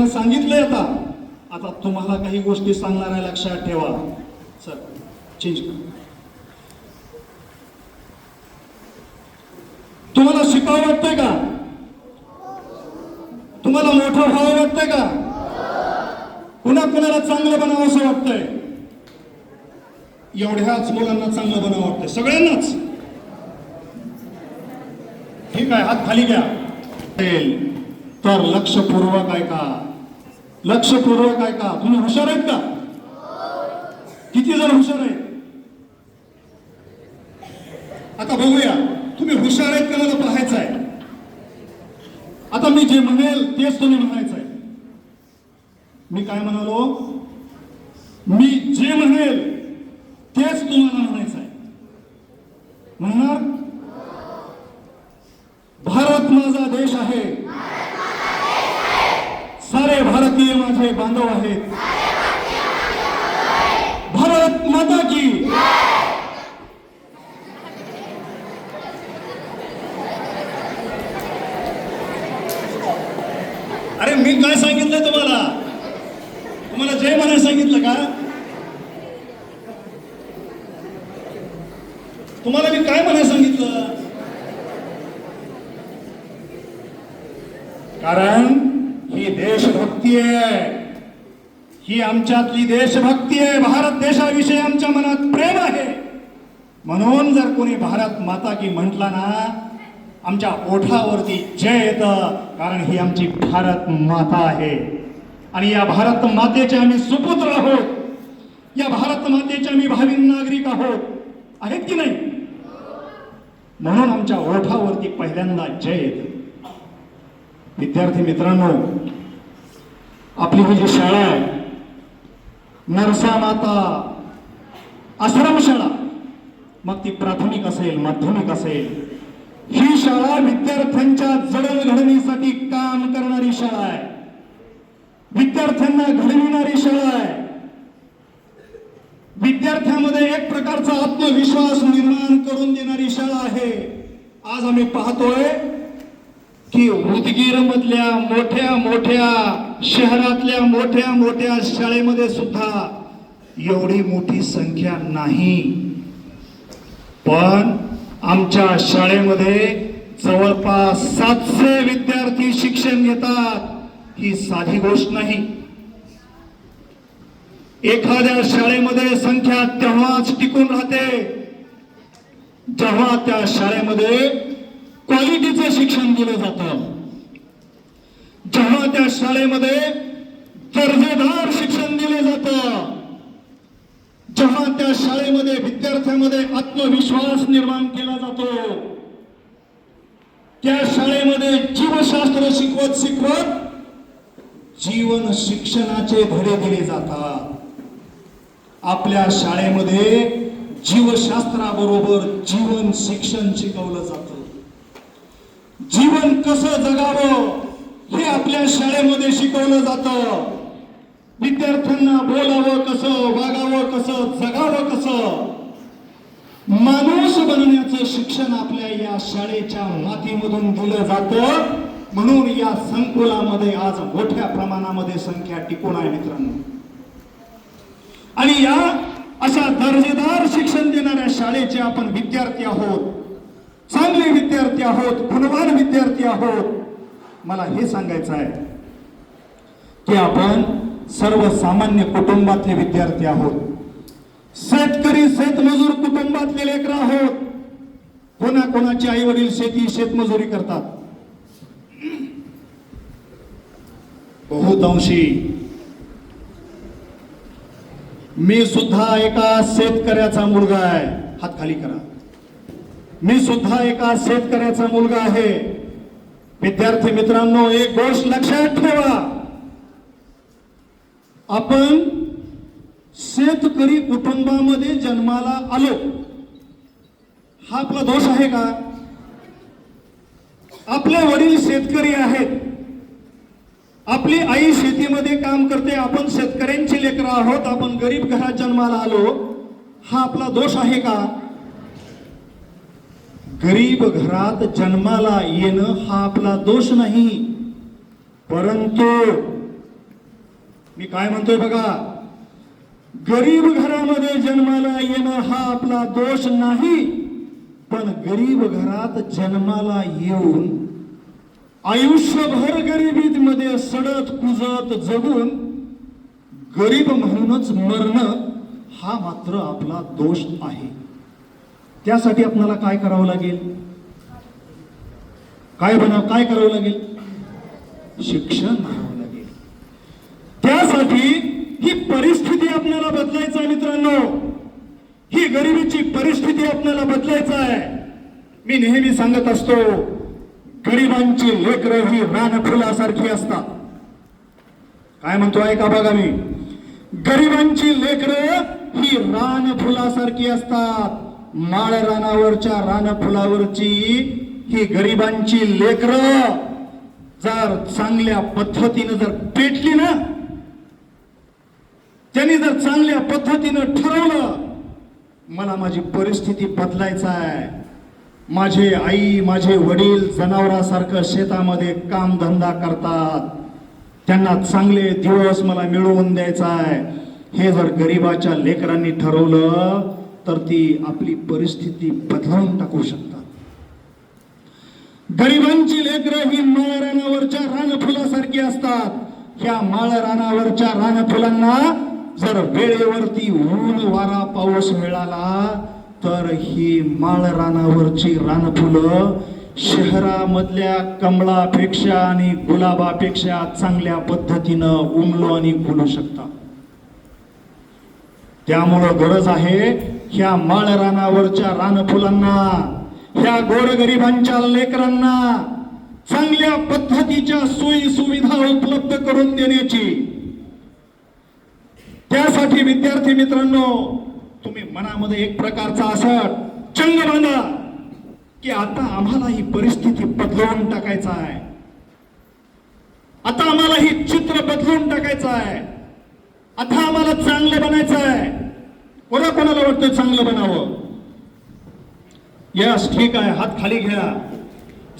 सगळ्यांना सांगितलंय आता. आता तुम्हाला काही गोष्टी सांगणार आहे लक्षात ठेवा. सर चेंज कर. तुम्हाला शिकावं वाटतंय का? तुम्हाला मोठं व्हावं वाटतंय का? कुणा कुणाला चांगलं बनावं असं वाटतंय? एवढ्याच मुलांना चांगलं बनावं वाटतंय. सगळ्यांनाच. ठीक आहे हात खाली घ्या. तर लक्षपूर्वक ऐका. लक्षपूर्वक ऐका. तुम्ही हुशार आहेत का? किती जण हुशार आहेत? आता बघूया. तुम्ही हुशार आहेत का मला पाहायचं आहे? आता मी जे म्हणेल तेच तुम्ही म्हणायचं आहे. मी काय म्हणालो? मी जे म्हणेल तेच तुम्हाला म्हणायचं आहे म्हणणार भारत माझा देश आहे सारे भारतीय माझे बांधव आहेत भारत माता की अरे मी काय सांगितलंय तुम्हाला? तुम्हाला जय म्हणायला सांगितलं का? तुम्हाला मी काय म्हणायला सांगितलं? कारण ही देशभक्ती आहे. ही आमच्यातली देशभक्ती आहे. भारत देशाविषयी आमच्या मनात प्रेम आहे. म्हणून जर कोणी भारत माता की म्हटला ना आमच्या ओठावरती जय येतं कारण ही आमची भारत माता आहे. आणि या भारत मातेचे आम्ही सुपुत्र आहोत. या भारत मातेचे आम्ही भावी नागरिक आहोत. आहेत की नाही? म्हणून आमच्या ओठावरती पहिल्यांदा जय येत. विद्यार्थी मित्रांनो आपली ही जी शाळा आहे नरसा माता आश्रमशाळा मग ती प्राथमिक असेल माध्यमिक असेल ही शाळा विद्यार्थ्यांच्या जडणघडणीसाठी काम करणारी शाळा आहे. विद्यार्थ्यांना घडविणारी शाळा आहे. विद्यार्थ्यामध्ये एक प्रकारचा आत्मविश्वास निर्माण करून देणारी शाळा आहे. आज आम्ही पाहतोय की उदगीर मधल्या मोठ्या मोठ्या शहरातल्या मोठ्या मोठ्या शाळेमध्ये सुद्धा एवढी मोठी संख्या नाही. पण आमच्या शाळेमध्ये जवळपास सातशे विद्यार्थी शिक्षण घेतात. ही साधी गोष्ट नाही. एखाद्या शाळेमध्ये संख्या तेव्हाच टिकून राहते जेव्हा त्या शाळेमध्ये क्वालिटीचं शिक्षण दिलं जातं. जेव्हा त्या शाळेमध्ये दर्जेदार शिक्षण दिलं जातं. जेव्हा त्या शाळेमध्ये विद्यार्थ्यामध्ये आत्मविश्वास निर्माण केला जातो. त्या शाळेमध्ये जीवशास्त्र शिकवत शिकवत जीवन शिक्षणाचे धडे दिले जातात. आपल्या शाळेमध्ये जीवशास्त्राबरोबर जीवन शिक्षण शिकवलं जात. जीवन कसं जगावं हे आपल्या शाळेमध्ये शिकवलं जातं. विद्यार्थ्यांना बोलावं कसं वागावं कसं जगावं कसं? माणूस बनण्याचं शिक्षण आपल्या या शाळेच्या मातीमधून दिलं जातं. म्हणून या संकुलामध्ये आज मोठ्या प्रमाणामध्ये संख्या टिकून आहे मित्रांनो. आणि या अशा दर्जेदार शिक्षण देणाऱ्या शाळेचे आपण विद्यार्थी आहोत. चांगले विद्यार्थी आहोत गुणवान विद्यार्थी आहोत. मला हे सांगायचं आहे की आपण सर्वसामान्य कुटुंबातले विद्यार्थी आहोत. शेतकरी शेतमजूर कुटुंबातले लेकर आहोत. कोणा कोणाचे आई वडील शेती शेतमजुरी करतात? बहुतांशी. मी सुद्धा एका शेतकऱ्याचा मुलगा आहे. हात खाली करा. मी सुद्धा एका शेतकऱ्याचा मुलगा आहे. विद्यार्थी मित्रांनो एक गोष्ट लक्षात ठेवा. आपण शेतकरी कुटुंबामध्ये जन्माला आलो. हा आपला दोष आहे का? आपले वडील शेतकरी आहेत. आपली आई शेतीमध्ये काम करते आपण शेतकऱ्यांची लेकरं आहोत आपण गरीब घरात जन्माला आलो. हा आपला दोष आहे का? गरीब घरात जन्माला येणं हा आपला दोष नाही परंतु मी काय म्हणतोय बघा? गरीब घरामध्ये जन्माला येणं हा आपला दोष नाही पण गरीब घरात जन्माला येऊन आयुष्यभर गरिबीत मध्ये सडत कुजत जगून गरीब म्हणूनच मरणं हा मात्र आपला दोष आहे. त्यासाठी आपल्याला काय करावं लागेल? काय बनाव काय करावं लागेल? शिक्षण. त्यासाठी ही परिस्थिती आपल्याला बदलायचं आहे मित्रांनो. ही गरिबीची परिस्थिती आपल्याला बदलायचं आहे. मी नेहमी सांगत असतो गरिबांची लेकरं ही रानफुलासारखी असतात. काय म्हणतो ऐका बघा मी. गरिबांची लेकरं ही रानफुलासारखी असतात. माळ रानावरच्या रानफुलावरची ही गरिबांची लेकरं जर चांगल्या पद्धतीनं जर पेटली ना त्यांनी जर चांगल्या पद्धतीनं ठरवलं मला माझी परिस्थिती बदलायचं आहे. माझे आई माझे वडील जनावरासारखं शेतामध्ये कामधंदा करतात. त्यांना चांगले दिवस मला मिळवून द्यायचा आहे. हे जर गरिबाच्या लेकरांनी ठरवलं तर ती आपली परिस्थिती बदलवून टाकू शकतात. गरिबांची लेकरं ही माळ रानावरच्या रानफुलासारखी असतात. ह्या माळ रानावरच्या रानफुलांना जर वेळेवरती ऊन वारा पाऊस मिळाला तर ही माळ रानावरची रानफुलं शहरामधल्या कमळापेक्षा आणि गुलाबापेक्षा चांगल्या पद्धतीनं उमलो आणि फुलू शकतात. त्यामुळं गरज आहे ह्या माळ रानावरच्या रानफुलांना ह्या गोरगरिबांच्या लेकरांना चांगल्या पद्धतीच्या सोयी सुविधा उपलब्ध करून देण्याची त्यासाठी विद्यार्थी मित्रांनो तुम्ही मनामध्ये एक प्रकारचा असा चंग बांधा की आता आम्हाला ही परिस्थिती बदलवून टाकायचं आहे. आता आम्हाला ही चित्र बदलून टाकायचं आहे. आता आम्हाला चांगलं बनायचं आहे. कोणा कोणाला वाटतं चांगलं बनावं? यस ठीक आहे हात खाली घ्या.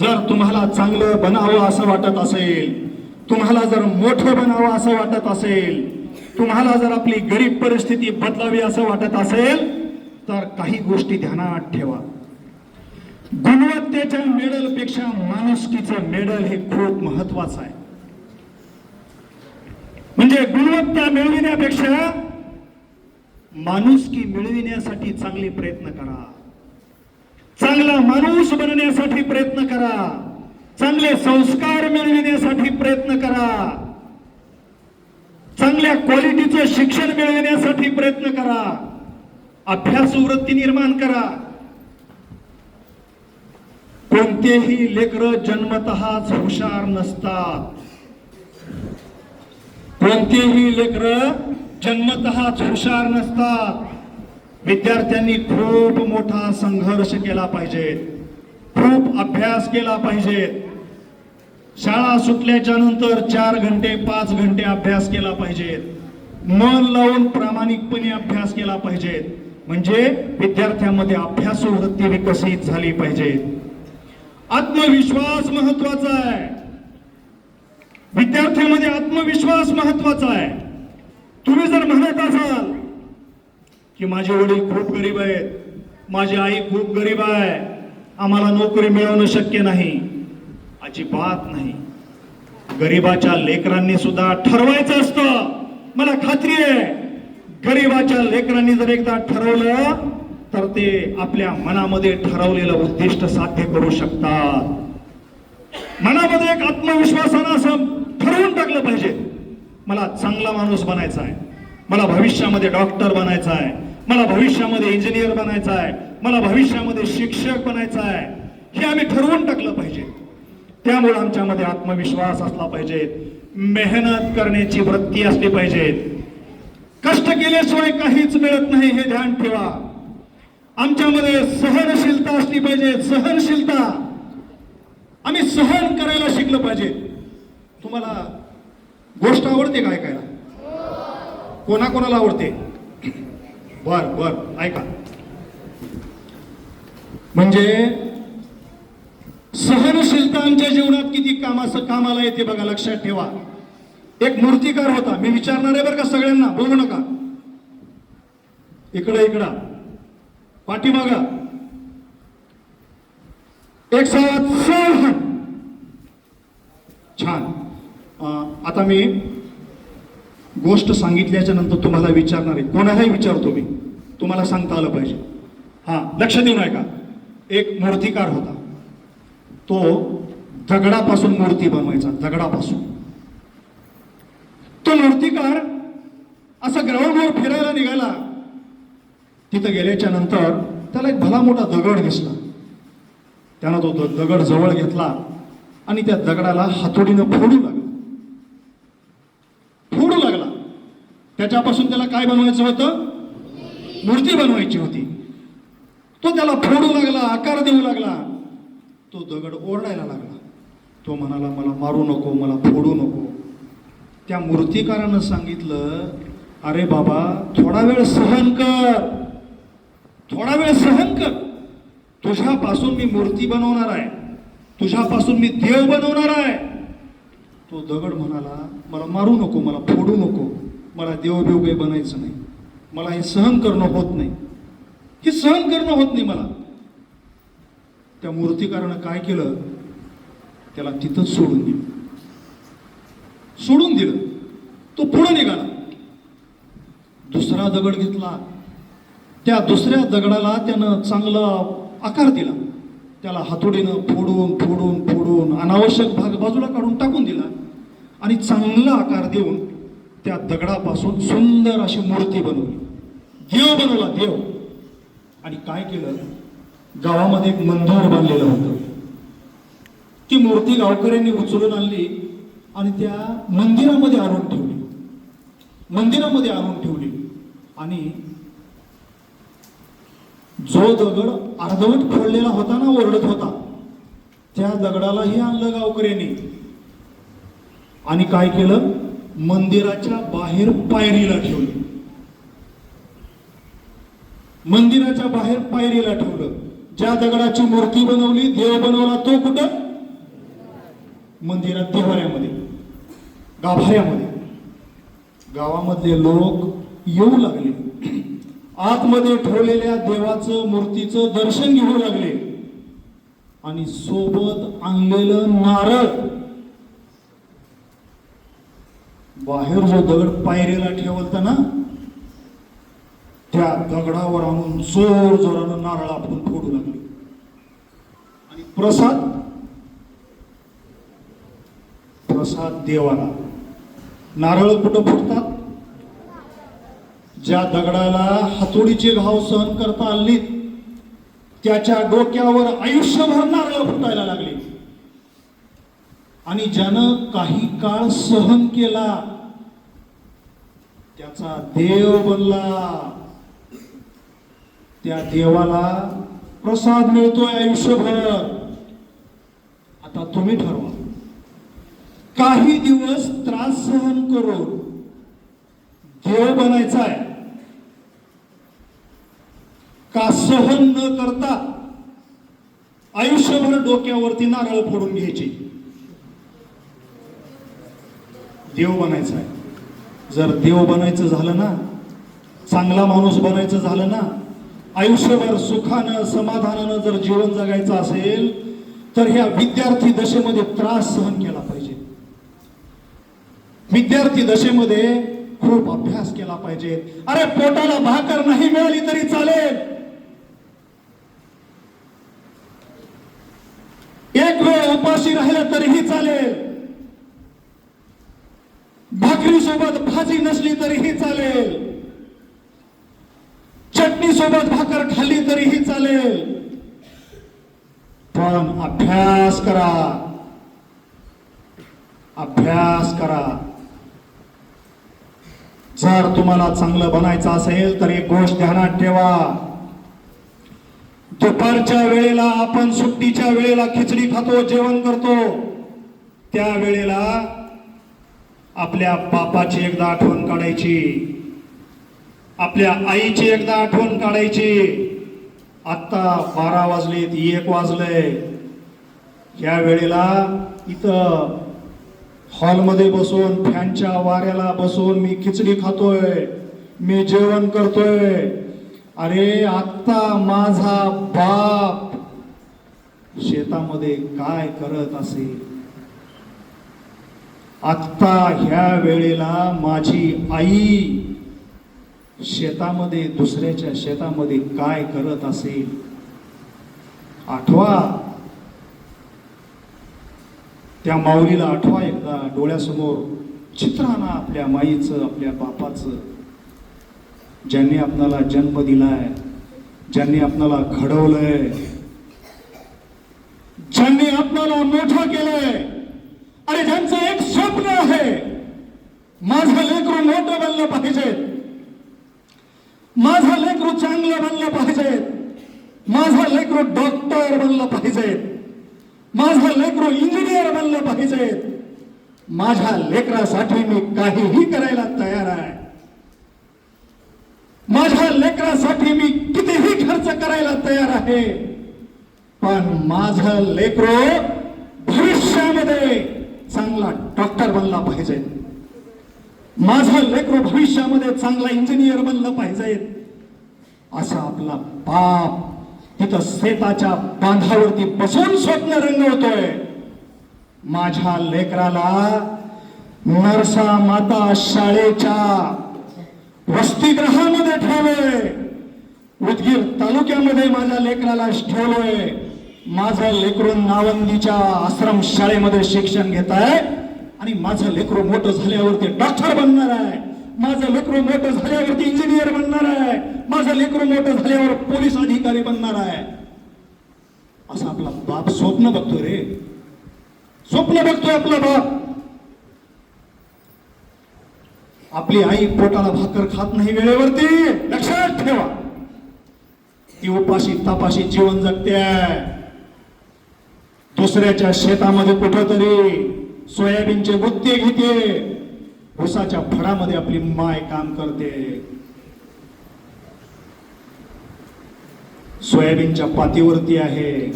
जर तुम्हाला चांगलं बनावं असं वाटत असेल तुम्हाला जर मोठं बनावं असं वाटत असेल तुम्हाला जर आपली गरीब परिस्थिती बदलावी असं वाटत असेल तर काही गोष्टी ध्यानात ठेवा. गुणवत्तेच्या मेडलपेक्षा माणुसकीचं मेडल हे खूप महत्वाचं आहे. म्हणजे गुणवत्ता मिळविण्यापेक्षा माणुसकी मिळविण्यासाठी चांगले प्रयत्न करा. चांगला माणूस बनण्यासाठी प्रयत्न करा. चांगले संस्कार मिळविण्यासाठी प्रयत्न करा. चांगल्या क्वालिटीचं शिक्षण मिळविण्यासाठी प्रयत्न करा. अभ्यास वृत्ती निर्माण करा. कोणतेही लेकर जन्मतःच हुशार नसतात. कोणतेही लेकर जन्मतःच हुशार नसतात. विद्यार्थ्यांनी खूप मोठा संघर्ष केला पाहिजे. खूप अभ्यास केला पाहिजे. शाळा सुटल्याच्या नंतर चार घंटे पाच घंटे अभ्यास केला पाहिजेत. मन लावून प्रामाणिकपणे अभ्यास केला पाहिजेत. म्हणजे विद्यार्थ्यांमध्ये अभ्यास वृत्ती विकसित झाली पाहिजे आत्मविश्वास महत्त्वाचा आहे. विद्यार्थ्यांमध्ये आत्मविश्वास महत्त्वाचा आहे. तुम्ही जर म्हणत असाल की माझे वडील खूप गरीब आहेत माझी आई खूप गरीब आहे आम्हाला नोकरी मिळवणं शक्य नाही. अजिबात नाही. गरीबाच्या लेकरांनी सुद्धा ठरवायचं असतं. मला खात्री आहे गरीबाच्या लेकरांनी जर एकदा ठरवलं तर ते आपल्या मनामध्ये ठरवलेलं उद्दिष्ट साध्य करू शकतात. मनामध्ये एक आत्मविश्वासानं असं ठरवून टाकलं पाहिजे. मला चांगला माणूस बनायचा आहे. मला भविष्यामध्ये डॉक्टर बनायचा आहे. मला भविष्यामध्ये इंजिनियर बनायचा आहे. मला भविष्यामध्ये शिक्षक बनायचा आहे. हे आम्ही ठरवून टाकलं पाहिजे. त्यामुळे आमच्यामध्ये आत्मविश्वास असला पाहिजे. मेहनत करण्याची वृत्ती असली पाहिजे. कष्ट केल्याशिवाय काहीच मिळत नाही हे ध्यान ठेवा. आमच्यामध्ये सहनशीलता असली पाहिजे. सहनशीलता. आम्ही सहन करायला शिकलं पाहिजे. तुम्हाला गोष्ट आवडते का ऐकायला? कोणाकोणाला आवडते? बर बर ऐका. म्हणजे सहनशीलता आमच्या जीवनात किती कामाचं कामाला येते बघा लक्षात ठेवा. एक मूर्तिकार होता. मी विचारणार आहे बरं का सगळ्यांना? बोलू नका. इकडं इकडं. पाठीमागा. एक सात सहा छान. आता मी गोष्ट सांगितल्याच्या नंतर तुम्हाला विचारणार आहे. कोणालाही विचारतो मी. तुम्हाला सांगता आलं पाहिजे. हा लक्ष देऊन ऐका. एक मूर्तिकार होता. तो दगडापासून मूर्ती बनवायचा दगडापासून. तो मूर्तिकार असा ग्राउंडवर फिरायला निघाला. तिथं गेल्याच्यानंतर त्याला एक भला मोठा दगड दिसला. त्यानं तो द- दगड जवळ घेतला आणि त्या दगडाला हातोडीनं फोडू लागला. फोडू लागला. त्याच्यापासून त्याला काय बनवायचं होतं? मूर्ती बनवायची होती. तो त्याला फोडू लागला आकार देऊ लागला. तो दगड ओरडायला लागला. तो म्हणाला मला मारू नको मला फोडू नको. त्या मूर्तिकारानं सांगितलं अरे बाबा थोडा वेळ सहन कर. थोडा वेळ सहन कर. तुझ्यापासून मी मूर्ती बनवणार आहे. तुझ्यापासून मी देव बनवणार आहे. तो दगड म्हणाला मला मारू नको मला फोडू नको. मला देव काही बनायचं नाही. मला हे सहन करणं होत नाही. हे सहन करणं होत नाही मला. त्या मूर्तिकारानं काय केलं? त्याला तिथंच सोडून दिलं. सोडून दिलं. तो पुढे निघाला. दुसरा दगड घेतला. त्या दुसऱ्या दगडाला त्यानं चांगला आकार दिला. त्याला हातोडीनं फोडून फोडून फोडून अनावश्यक भाग बाजूला काढून टाकून दिला आणि चांगला आकार देऊन त्या दगडापासून सुंदर अशी मूर्ती बनवली. देव बनवला देव. आणि काय केलं? गावामध्ये एक मंदिर बांधलेलं होतं. ती मूर्ती गावकऱ्यांनी उचलून आणली आणि त्या मंदिरामध्ये आणून ठेवली. मंदिरामध्ये आणून ठेवली. आणि जो दगड अर्धवट फोडलेला होता ना ओरडत होता त्या दगडालाही आणलं गावकऱ्यांनी. आणि काय केलं? मंदिराच्या बाहेर पायरीला ठेवलं. मंदिराच्या बाहेर पायरीला ठेवलं. ज्या दगडाची मूर्ती बनवली देव बनवला तो कुठं? मंदिरात देवाऱ्यामध्ये गाभाऱ्यामध्ये. गावामधले लोक येऊ लागले. आतमध्ये ठेवलेल्या देवाचं मूर्तीचं दर्शन घेऊ लागले. आणि सोबत आणलेलं नारळ. बाहेर जो दगड पायरीला ठेवलता ना त्या दगडावर आणून जोर जोरानं नारळ आपण फोडू लागले. आणि प्रसाद? प्रसाद देवाला. नारळ कुठं फुटतात? ज्या दगडाला हातोडीचे घाव सहन करता आली त्याच्या डोक्यावर आयुष्यभर नारळ फुटायला लागले. आणि ज्यानं काही काळ सहन केला त्याचा देव बनला. त्या देवाला प्रसाद मिळतोय आयुष्यभर. आता तुम्ही ठरवा. काही दिवस त्रास सहन करून देव बनायचा आहे का सहन न करता आयुष्यभर डोक्यावरती नारळ फोडून घ्यायची? देव बनायचा आहे जर देव बनायचं झालं ना चांगला माणूस बनायचं झालं ना आयुष्यभर सुखानं समाधानानं जर जीवन जगायचं असेल तर ह्या विद्यार्थी दशेमध्ये त्रास सहन केला पाहिजे. विद्यार्थी दशेमध्ये खूप अभ्यास केला पाहिजे. अरे पोटाला भाकर नाही मिळाली तरी चालेल. एक वेळ उपाशी राहिलं तरीही चालेल. भाकरी सोबत भाजी नसली तरीही चालेल. चटणी सोबत भाकर खाल्ली तरीही चालेल. पण अभ्यास करा. अभ्यास करा. जर तुम्हाला चांगलं बनायचं असेल तर एक गोष्ट ध्यानात ठेवा. दुपारच्या वेळेला आपण सुट्टीच्या वेळेला खिचडी खातो जेवण करतो. त्या वेळेला आपल्या बापाची एकदा आठवण काढायची. आपल्या आईची एकदा आठवण काढायची. आत्ता बारा वाजलेत एक वाजलंय. या वेळेला इथं हॉलमध्ये बसून फॅनच्या वाऱ्याला बसून मी खिचडी खातोय मी जेवण करतोय. अरे आत्ता माझा बाप शेतामध्ये काय करत असेल आत्ता ह्या वेळेला माझी आई शेतामध्ये दुसऱ्याच्या शेतामध्ये काय करत असेल? आठवा. त्या माऊलीला आठवा एकदा डोळ्यासमोर. चित्र आणा आपल्या माईचं आपल्या बापाचं. ज्यांनी आपणाला जन्म दिलाय ज्यांनी आपणाला घडवलंय ज्यांनी आपणाला मोठं केलंय आणि ज्यांचं एक स्वप्न आहे माझं लेकरू मोठं बनलं पाहिजे. माझा लेकरू चांगलं बनलं पाहिजे. माझा लेकरू डॉक्टर बनलं पाहिजे. माझं लेकरू इंजिनियर बनलं पाहिजे. माझ्या लेकरासाठी मी काहीही करायला तयार आहे. माझ्या लेकरासाठी मी कितीही खर्च करायला तयार आहे. पण माझं लेकरो भविष्यामध्ये चांगला डॉक्टर बनला पाहिजे. माझा लेकर भविष्यामध्ये चांगला इंजिनियर बनलं पाहिजे. असा आपला बाप तिथं शेताच्या बांधावरती बसून स्वप्न रंगवतोय. माझ्या लेकराला नरसा माता शाळेच्या वसतिग्रहामध्ये ठेवलोय. उदगीर तालुक्यामध्ये माझ्या लेकराला ठेवलोय. माझं लेकरून नावंदीच्या आश्रम शाळेमध्ये शिक्षण घेत आहे आणि माझं लेकरू मोठं झाल्यावरती डॉक्टर बनणार आहे. माझं लेकरू मोठं झाल्यावरती इंजिनियर बनणार आहे. माझं लेकरू मोठं झाल्यावर पोलीस अधिकारी बनणार आहे. असं आपला बाप स्वप्न बघतोय रे. स्वप्न बघतोय आपला बाप. आपली आई पोटाला भाकर खात नाही वेळेवरती. लक्षात ठेवा. ती उपाशी तापाशी जीवन जगते. दुसऱ्याच्या शेतामध्ये कुठंतरी सोयाबीनचे गुत्ते घेते. उसाच्या फळामध्ये आपली माय काम करते. सोयाबीनच्या पातीवरती आहे.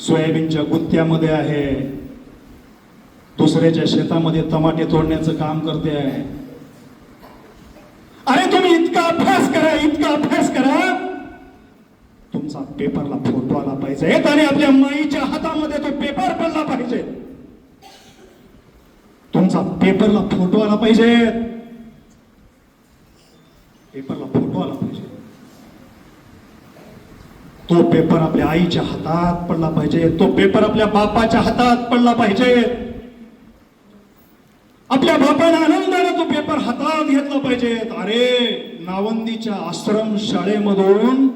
सोयाबीनच्या गुत्त्यामध्ये आहे. दुसऱ्याच्या शेतामध्ये टमाटे तोडण्याचं काम करते. आहे अरे तुम्ही इतका अभ्यास करा इतका अभ्यास करा. तुमचा पेपरला फोटो आला पाहिजे. आणि आपल्या माईच्या हातामध्ये तो पेपर पडला पाहिजे. तुमचा पेपरला फोटो आला पाहिजे. पेपरला फोटो आला पाहिजे. तो पेपर आपल्या आईच्या हातात पडला पाहिजे. तो पेपर आपल्या बापाच्या हातात पडला पाहिजे. आपल्या बापाने आनंदाने तो पेपर हातात घेतला पाहिजे. अरे नावंदीच्या आश्रम शाळेमधून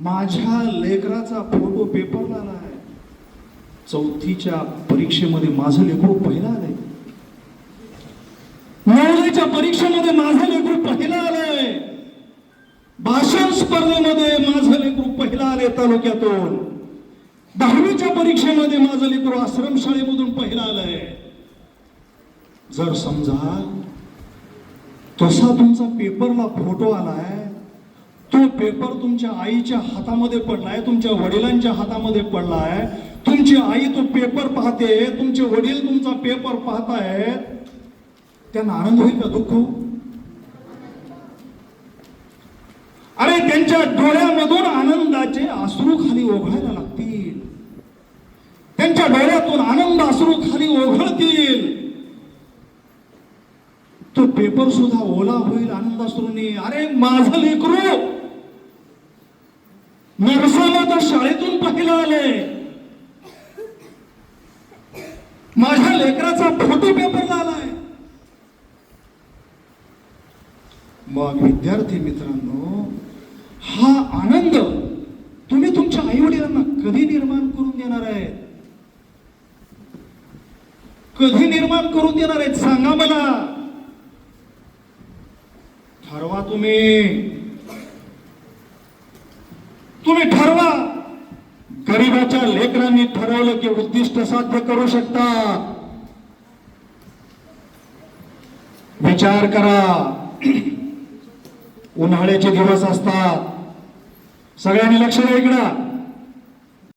माझ्या लेकराचा फोटो पेपरला चौथीच्या परीक्षेमध्ये माझं लेकरू पहिला आलंय. नववीच्या परीक्षेमध्ये माझं लेकरू पहिला आलंय. भाषण स्पर्धेमध्ये माझं लेकरू पहिला आले तालुक्यातून. दहावीच्या परीक्षेमध्ये माझं लेकरू आश्रम शाळेमधून पहिला आलंय. जर समजा तसा तुमचा पेपरला फोटो आलाय तो पेपर तुमच्या आईच्या हातामध्ये पडलाय तुमच्या वडिलांच्या हातामध्ये पडलाय तुमची आई तो पेपर पाहते तुमचे वडील तुमचा पेपर पाहतायत त्यांना आनंद होईल का दुःख अरे त्यांच्या डोळ्यामधून आनंदाचे आसरू खाली ओघळायला लागतील. त्यांच्या डोळ्यातून आनंद आसरू खाली ओघळतील. तो पेपर सुद्धा ओला होईल आनंद अश्रूंनी अरे माझं लेकरू नरसाला तर शाळेतून पाहिलं आले. माझ्या लेकराचा फोटो पेपरला आलाय. मग विद्यार्थी मित्रांनो हा आनंद तुम्ही तुमच्या आई वडिलांना कधी निर्माण करून देणार आहे कधी निर्माण करून देणार आहेत? सांगा मला. ठरवा तुम्ही तुम्ही ठरवा गरीबाच्या ठरवलं की उद्दिष्ट साध्य करू शकता. विचार करा. उन्हाळ्याचे दिवस असतात. सगळ्यांनी लक्ष द्या इकडं.